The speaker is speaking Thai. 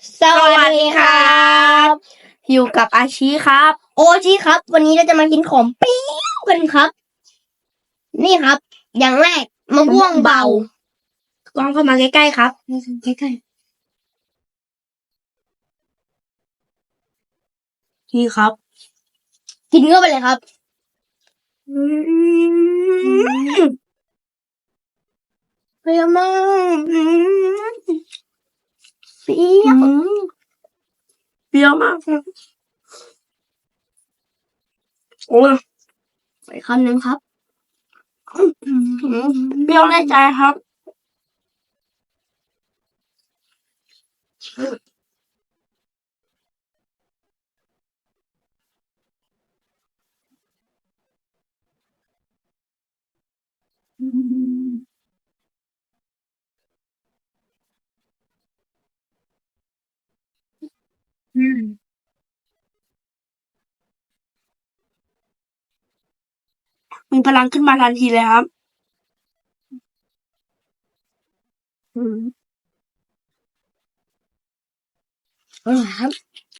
สวัสดีครับ อยู่กับอาชีครับ โอชิครับ วันนี้เราจะมากินของเปรี้ยวกันครับ นี่ครับ อย่างแรกมะม่วงเบากล้องเข้ามาใกล้ๆครับใกล้นี่ครับๆกินเข้าไปเลยครับเปรี้ยวมาก เปรี้ยวเปรี้ยวมากครับโอ้ยไปคำหนึ่งครับเปรี้ยวในใจครับมี พลังขึ้นมาทันทีเลยครับอร่อยครับ